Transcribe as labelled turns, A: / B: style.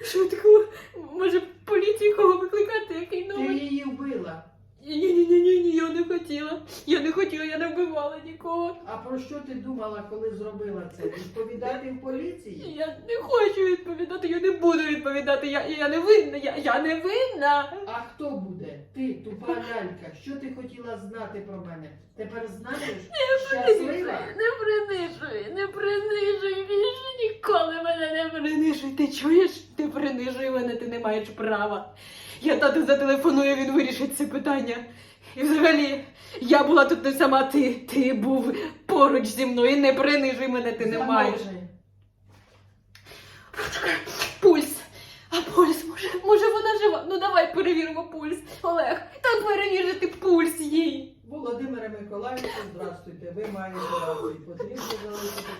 A: Що такого? Може поліцію кого викликати, який Ти
B: її вбила.
A: Ні-ні-ні, ні, я не хотіла. Я не хотіла, я не вбивала нікого.
B: А про що ти думала, коли зробила це? Відповідати в поліції?
A: Я не хочу відповідати, я не буду відповідати. Я, я не винна, я, я не винна.
B: А хто буде? Ти, тупа лялька. Що ти хотіла знати про мене? Тепер знаєш? Щас
A: принижуй. Ти чуєш? Ти принижуй мене, ти не маєш права. Я тату зателефоную, він вирішить це питання. І взагалі, я була тут не сама, ти, ти був поруч зі мною. Не принижуй мене, ти не маєш. Пульс. А пульс, може, може вона жива? Ну давай перевіримо пульс. Олег, та перевірити пульс їй.
B: Володимире Миколаївичу, здравствуйте. Ви маєте. Потрібно залишити